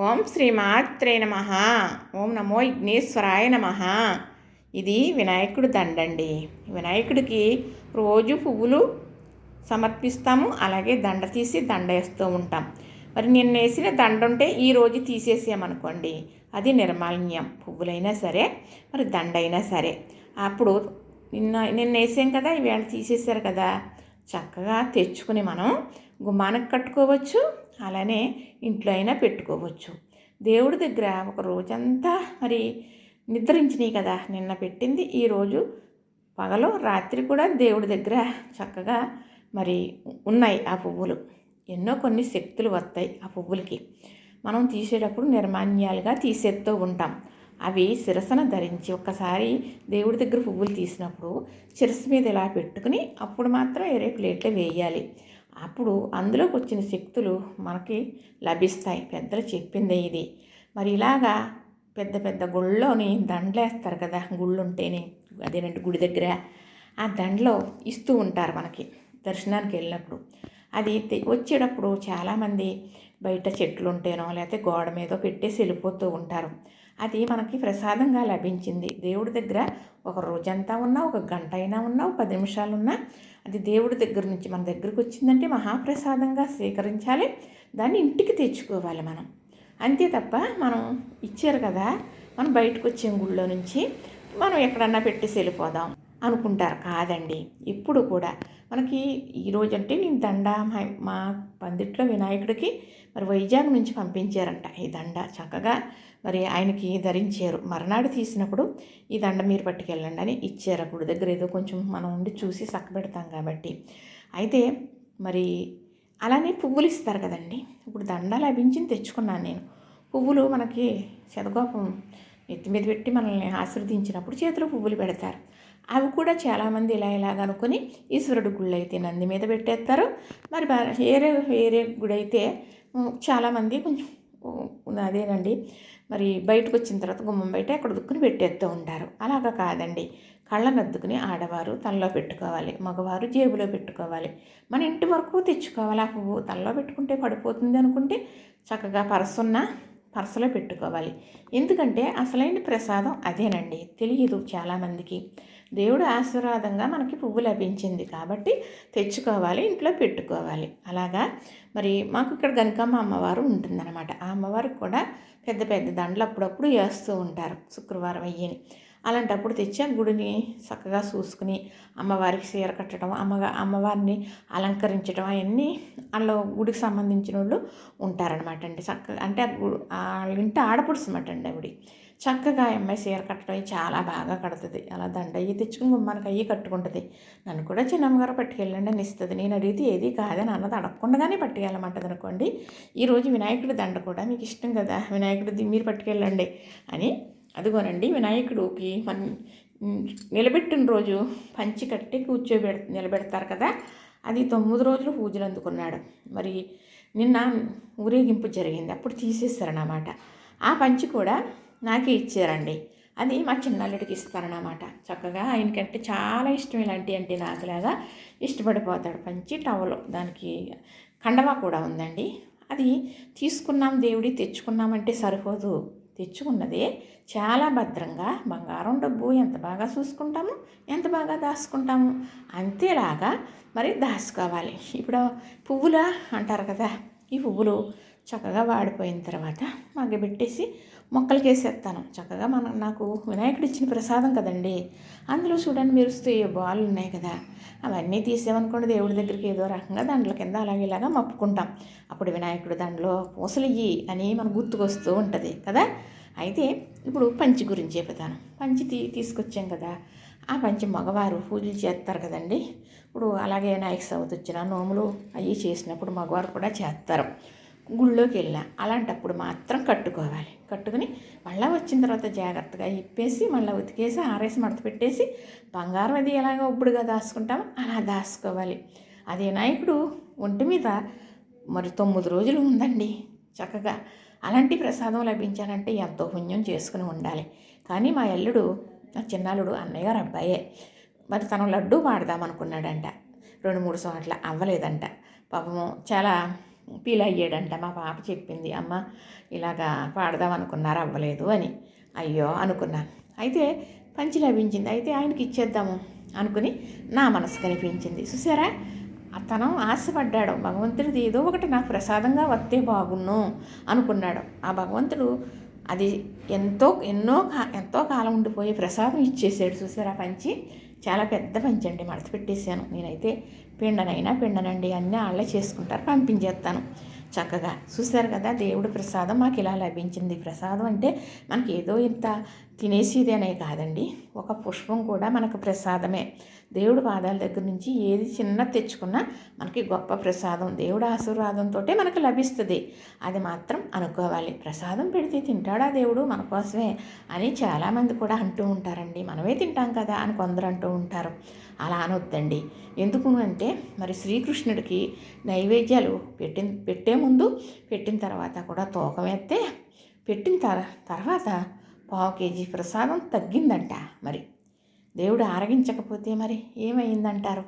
ఓం శ్రీమాత్రే నమ. ఓం నమో విఘ్నేశ్వరాయ నమ. ఇది వినాయకుడు దండండి. వినాయకుడికి రోజు పువ్వులు సమర్పిస్తాము అలాగే దండ తీసి దండ వేస్తూ ఉంటాం. మరి నిన్న వేసిన దండ ఉంటే ఈ రోజు తీసేసామనుకోండి అది నిర్మాల్యం. పువ్వులైనా సరే మరి దండ అయినా సరే. అప్పుడు నిన్న నిన్న వేసాం కదా ఈవేళ తీసేశారు కదా. చక్కగా తెచ్చుకుని మనం గుమ్మానికి కట్టుకోవచ్చు. అలానే ఇంట్లో అయినా పెట్టుకోవచ్చు. దేవుడి దగ్గర ఒక రోజంతా మరి నిద్రించినాయి కదా. నిన్న పెట్టింది ఈరోజు పగలు రాత్రి కూడా దేవుడి దగ్గర చక్కగా మరి ఉన్నాయి ఆ పువ్వులు. ఎన్నో కొన్ని శక్తులు వస్తాయి ఆ పువ్వులకి. మనం తీసేటప్పుడు నిర్మాణ్యాలుగా తీసేస్తూ ఉంటాం. అవి శిరసన ధరించి ఒక్కసారి దేవుడి దగ్గర పువ్వులు తీసినప్పుడు శిరస్సు మీద ఇలా పెట్టుకుని అప్పుడు మాత్రం ఎరే ప్లేట్లో వేయాలి. అప్పుడు అందులోకి వచ్చిన శక్తులు మనకి లభిస్తాయి. పెద్దలు చెప్పిందే ఇది. మరి ఇలాగా పెద్ద పెద్ద గుళ్ళోని దండలేస్తారు కదా గుళ్ళు ఉంటేనే అదేనంటే గుడి దగ్గర ఆ దండలో ఇస్తూ ఉంటారు మనకి దర్శనానికి వెళ్ళినప్పుడు. అది తె- వచ్చేటప్పుడు చాలామంది బయట చెట్లు ఉంటేనో లేకపోతే గోడ మీద పెట్టేసి వెళ్ళిపోతూ ఉంటారు. అది మనకి ప్రసాదంగా లభించింది. దేవుడి దగ్గర ఒక రోజంతా ఉన్నా ఒక గంట అయినా ఉన్నా ఒక పది నిమిషాలు ఉన్నా అది దేవుడి దగ్గర నుంచి మన దగ్గరకు వచ్చిందంటే మహాప్రసాదంగా స్వీకరించాలి. దాన్ని ఇంటికి తెచ్చుకోవాలి మనం. అంతే తప్ప మనం ఇచ్చారు కదా మనం బయటకు వచ్చే గుళ్ళో నుంచి మనం ఎక్కడన్నా పెట్టేసి వెళ్ళిపోదాం అనుకుంటారు. కాదండి. ఇప్పుడు కూడా మనకి ఈరోజు అంటే నేను దండ మా- మా పందిట్లో వినాయకుడికి మరి వైజాగ్ నుంచి పంపించారంట ఈ దండ. చక్కగా మరి ఆయనకి ధరించారు. మర్నాడు తీసినప్పుడు ఈ దండ మీరు పట్టుకెళ్ళండి అని ఇచ్చారు. గుడి దగ్గర ఏదో కొంచెం మనం ఉండి చూసి చక్కబెడతాం కాబట్టి. అయితే మరి అలానే పువ్వులు ఇస్తారు కదండి. ఇప్పుడు దండ లభించింది తెచ్చుకున్నాను నేను. పువ్వులు మనకి శతగోపం ఎత్తి మీద పెట్టి మనల్ని ఆశీర్వదించినప్పుడు చేతిలో పువ్వులు పెడతారు. అవి కూడా చాలామంది ఇలా ఇలాగ అనుకుని ఈశ్వరుడు గుళ్ళు అయితే నంది మీద పెట్టేస్తారు. మరి వేరే వేరే గుడి అయితే చాలామంది కొంచెం అదేనండి. మరి బయటకు వచ్చిన తర్వాత గుమ్మం బయట అక్కడ దుక్కుని పెట్టేస్తూ ఉంటారు. అలాగా కాదండి. కళ్ళ అద్దుకుని ఆడవారు తలలో పెట్టుకోవాలి. మగవారు జేబులో పెట్టుకోవాలి. మన ఇంటి వరకు తెచ్చుకోవాలి. ఆ పువ్వు తలలో పెట్టుకుంటే పడిపోతుంది అనుకుంటే చక్కగా పరసున్న పర్సలో పెట్టుకోవాలి. ఎందుకంటే అసలైన ప్రసాదం అదేనండి. తెలియదు చాలామందికి. దేవుడు ఆశీర్వాదంగా మనకి పువ్వు లభించింది కాబట్టి తెచ్చుకోవాలి ఇంట్లో పెట్టుకోవాలి. అలాగా? మరి మాకు ఇక్కడ గనుకమ్మ అమ్మవారు ఉంటుందన్నమాట. ఆ అమ్మవారికి కూడా పెద్ద పెద్ద దండలు అప్పుడప్పుడు వేస్తూ ఉంటారు శుక్రవారం అయ్యని. అలాంటప్పుడు తెచ్చి ఆ గుడిని చక్కగా చూసుకుని అమ్మవారికి చీర కట్టడం అమ్మగా అమ్మవారిని అలంకరించడం అవన్నీ అందులో గుడికి సంబంధించిన వాళ్ళు ఉంటారనమాట అండి. చక్కగా అంటే ఆ ఆ ఇంటి ఆడపడుచు అనమాట అండి ఆవిడ. చక్కగా అమ్మాయి చీర కట్టడం చాలా బాగా కడుతుంది. అలా దండ అయ్యి తెచ్చుకుని గుమ్మానికి అయ్యి కట్టుకుంటుంది. నన్ను కూడా చిన్నమ్మగారు పట్టుకెళ్ళండి అని ఇస్తుంది. నేను అడిగితే ఏది కాదని అన్నది అడగకుండానే పట్టుకెళ్ళమంటది అనుకోండి. ఈరోజు వినాయకుడి దండ కూడా మీకు ఇష్టం కదా వినాయకుడిది మీరు పట్టుకెళ్ళండి అని అదిగోనండి వినాయకుడికి మన నిలబెట్టిన రోజు పంచి కట్టి కూర్చోబెడ నిలబెడతారు కదా అది తొమ్మిది రోజులు పూజలు అందుకున్నాడు. మరి నిన్న ఊరేగింపు జరిగింది అప్పుడు తీసేస్తారన్నమాట. ఆ పంచి కూడా నాకే ఇచ్చారండి. అది మా చిన్నల్లుడికి ఇస్తారన్నమాట. చక్కగా ఆయనకంటే చాలా ఇష్టం ఇలాంటి అంటే నాకులాగా ఇష్టపడిపోతాడు పంచి టవలు. దానికి కండవా కూడా ఉందండి. అది తీసుకున్నాం దేవుడి తెచ్చుకున్నామంటే సరిపోదు. తెచ్చుకున్నదే చాలా భద్రంగా బంగారం డబ్బు ఎంత బాగా చూసుకుంటాము ఎంత బాగా దాచుకుంటాము. అంతేలాగా మరి దాచుకోవాలి. ఇప్పుడు పువ్వులా అంటారు కదా ఈ పువ్వులు చక్కగా వాడిపోయిన తర్వాత మగ్గబెట్టేసి మొక్కలకి వేసేస్తాను. చక్కగా మన నాకు వినాయకుడు ఇచ్చిన ప్రసాదం కదండి. అందులో చూడండి మెరుస్తూ ఏ బాల్ ఉన్నాయి కదా అవన్నీ తీసామనుకోండి దేవుడి దగ్గరికి ఏదో రకంగా దండల కింద అలాగే ఇలాగా మప్పుకుంటాం. అప్పుడు వినాయకుడు దండలో పూసలు ఇయ్యి అని మనకు గుర్తుకొస్తూ ఉంటుంది కదా. అయితే ఇప్పుడు పంచి గురించి చెబుతాను పంచి తీ తీసుకొచ్చాం కదా. ఆ పంచి మగవారు పూజలు చేస్తారు కదండి. ఇప్పుడు అలాగే నాయక సవతి వచ్చిన నోములు అవి చేసినప్పుడు మగవారు కూడా చేస్తారు. గుళ్ళోకి వెళ్ళినా అలాంటప్పుడు మాత్రం కట్టుకోవాలి. కట్టుకుని మళ్ళీ వచ్చిన తర్వాత జాగ్రత్తగా ఇప్పేసి మళ్ళీ ఉతికేసి ఆరేసి మడత పెట్టేసి బంగారం అది ఎలాగ ఒప్పుడుగా దాచుకుంటామో అలా దాచుకోవాలి. అదే నాయకుడు ఒంటి మీద మరి తొమ్మిది రోజులు ఉందండి చక్కగా. అలాంటి ప్రసాదం లభించాలంటే ఎంతో పుణ్యం చేసుకుని ఉండాలి. కానీ మా అల్లుడు నా చిన్నాలుడు అన్నయ్య గారు అబ్బాయే. మరి తను లడ్డు పాడదాం అనుకున్నాడంట రెండు మూడు సార్లు అవ్వలేదంట. పాపము చాలా ఫీల్ అయ్యాడంట. మా పాప చెప్పింది అమ్మ ఇలాగా పాడదాం అనుకున్నారు అవ్వలేదు అని. అయ్యో అనుకున్నాను. అయితే పంచి లభించింది. అయితే ఆయనకి ఇచ్చేద్దాము అనుకుని నా మనసు కనిపించింది. చూసారా? అతను ఆశపడ్డాడు భగవంతుడిది ఏదో ఒకటి నాకు ప్రసాదంగా వస్తే బాగున్ను అనుకున్నాడు. ఆ భగవంతుడు అది ఎంతో ఎన్నో కా ఎంతో కాలం ఉండిపోయి ప్రసాదం ఇచ్చేసాడు. చూసారా పంచి? చాలా పెద్ద పంచి అండి మడత పెట్టేశాను నేనైతే పిండనైనా పిండనండి అన్నీ వాళ్ళే చేసుకుంటారు పంపించేస్తాను చక్కగా. చూశారు కదా దేవుడి ప్రసాదం మాకు ఇలా లభించింది. ప్రసాదం అంటే మనకి ఏదో ఇంత తినేసేదేనే కాదండి. ఒక పుష్పం కూడా మనకు ప్రసాదమే. దేవుడు పాదాల దగ్గర నుంచి ఏది చిన్న తెచ్చుకున్నా మనకి గొప్ప ప్రసాదం. దేవుడు ఆశీర్వాదంతో మనకు లభిస్తుంది. అది మాత్రం అనుకోవాలి. ప్రసాదం పెడితే తింటాడా దేవుడు? మన కోసమే అని చాలామంది కూడా అంటూ ఉంటారండి. మనమే తింటాం కదా అని కొందరు అంటూ ఉంటారు. అలా అనొద్దండి. ఎందుకు అంటే మరి శ్రీకృష్ణుడికి నైవేద్యాలు పెట్టిన పెట్టే ముందు పెట్టిన తర్వాత కూడా తూకం ఎత్తే పెట్టిన తర తర్వాత పావు కేజీ ప్రసాదం తగ్గిందంట మరి. దేవుడు ఆరగించకపోతే మరి ఏమైందంటారు?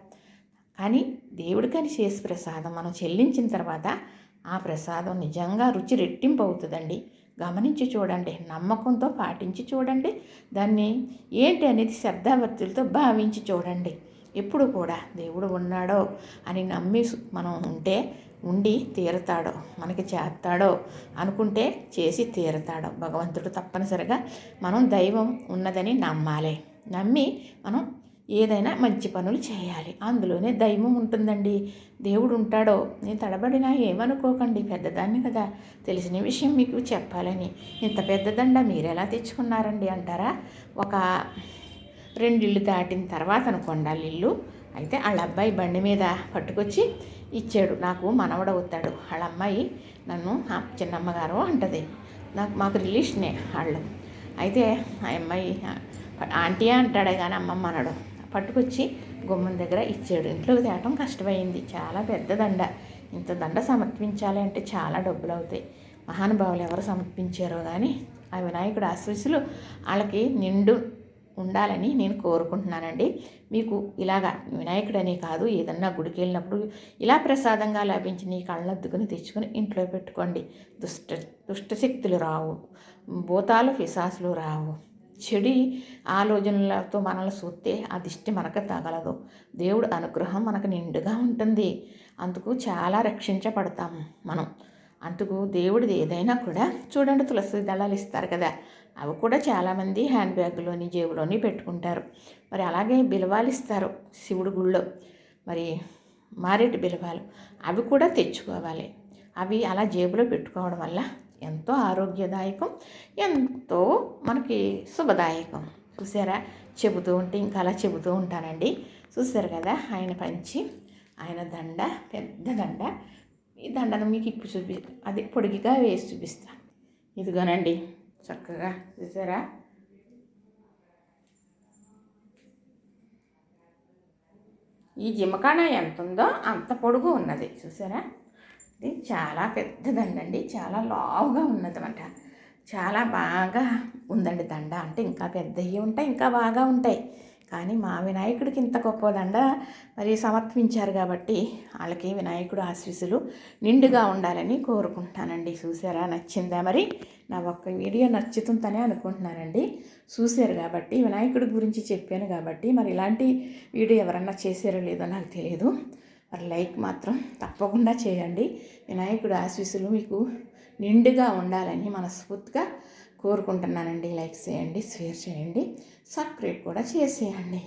కానీ దేవుడికని చేసి ప్రసాదం మనం చెల్లించిన తర్వాత ఆ ప్రసాదం నిజంగా రుచి రెట్టింపు అవుతుందండి. గమనించి చూడండి నమ్మకంతో పాటించి చూడండి దాన్ని ఏంటి అనేది శ్రద్ధాభక్తులతో భావించి చూడండి. ఎప్పుడు కూడా దేవుడు ఉన్నాడో అని నమ్మి మనం ఉంటే ఉండి తీరతాడో మనకి చేస్తాడో అనుకుంటే చేసి తీరతాడో. భగవంతుడు తప్పనిసరిగా మనం దైవం ఉన్నదని నమ్మాలి. నమ్మి మనం ఏదైనా మంచి పనులు చేయాలి. అందులోనే దైవం ఉంటుందండి. దేవుడు ఉంటాడో నేను తడబడినా ఏమనుకోకండి. పెద్దదాన్ని కదా. తెలిసిన విషయం మీకు చెప్పాలని. ఇంత పెద్దదండ మీరు ఎలా తెచ్చుకున్నారండి అంటారా? ఒక రెండు ఇల్లు దాటిన తర్వాత అనుకోండి ఇల్లు అయితే వాళ్ళ అబ్బాయి బండి మీద పట్టుకొచ్చి ఇచ్చాడు. నాకు మనవడవుతాడు వాళ్ళ అమ్మాయి నన్ను చిన్నమ్మగారు అంటది. నాకు మాకు రిలేషనే వాళ్ళు. అయితే ఆ అమ్మాయి ఆంటీ అంటాడే కానీ అమ్మమ్మ అనడు పట్టుకొచ్చి గుమ్మం దగ్గర ఇచ్చాడు. ఇంట్లోకి తేవటం కష్టమైంది. చాలా పెద్ద దండ. ఇంత దండ సమర్పించాలి అంటే చాలా డబ్బులు అవుతాయి. మహానుభావులు ఎవరు సమర్పించారో కానీ ఆ వినాయకుడు ఆశీస్సులు వాళ్ళకి నిండు ఉండాలని నేను కోరుకుంటున్నానండి. మీకు ఇలాగా వినాయకుడని కాదు ఏదన్నా గుడికి వెళ్ళినప్పుడు ఇలా ప్రసాదంగా లభించిన ఈ కళ్ళద్దుకుని తెచ్చుకొని ఇంట్లో పెట్టుకోండి. దుష్ట దుష్టశక్తులు రావు భూతాలు పిశాసులు రావు. చెడి ఆలోచనలతో మనల్ని చూస్తే ఆ దిష్టి మనకు తగలదు. దేవుడు అనుగ్రహం మనకు నిండుగా ఉంటుంది. అందుకు చాలా రక్షించబడతాము మనం. అందుకు దేవుడిది ఏదైనా కూడా చూడండి తులసి దళాలు ఇస్తారు కదా. అవి కూడా చాలామంది హ్యాండ్ బ్యాగ్లోని జేబులోని పెట్టుకుంటారు. మరి అలాగే బిలవాలు ఇస్తారు శివుడు గుళ్ళో. మరి మారేటి బిలవాలు అవి కూడా తెచ్చుకోవాలి. అవి అలా జేబులో పెట్టుకోవడం వల్ల ఎంతో ఆరోగ్యదాయకం ఎంతో మనకి శుభదాయకం. చూసారా? చెబుతూ ఉంటే ఇంకా అలా చెబుతూ ఉంటానండి. చూసారు కదా? ఆయన పంచి ఆయన దండ పెద్ద దండ. ఈ దండను మీకు ఇప్పుడు చూపి అది పొడిగిగా వేసి చూపిస్తాను. ఇదిగోనండి చక్కగా చూసారా? ఈ జిమకాణ ఎంత ఉందో అంత పొడుగు ఉన్నది చూసారా? ఇది చాలా పెద్దదండండి చాలా లావుగా ఉన్నదన్నమాట చాలా బాగా ఉందండి దండ అంటే ఇంకా పెద్దవి ఉంటాయి ఇంకా బాగా ఉంటాయి. కానీ మా వినాయకుడికి ఇంత గొప్ప దండ మరి సమర్పించారు కాబట్టి వాళ్ళకి వినాయకుడు ఆశీస్సులు నిండుగా ఉండాలని కోరుకుంటానండి. చూసారా? నచ్చిందా మరి? నా ఒక్క వీడియో నచ్చుతుందనే అనుకుంటున్నానండి. చూశారు కాబట్టి వినాయకుడి గురించి చెప్పాను కాబట్టి మరి ఇలాంటి వీడియో ఎవరన్నా చేశారో లేదో నాకు తెలియదు. మరి లైక్ మాత్రం తప్పకుండా చేయండి. వినాయకుడు ఆశీస్సులు మీకు నిండుగా ఉండాలని మనస్ఫూర్తిగా కోరుకుంటున్నానండి. లైక్ చేయండి షేర్ చేయండి సబ్స్క్రైబ్ కూడా చేసేయండి.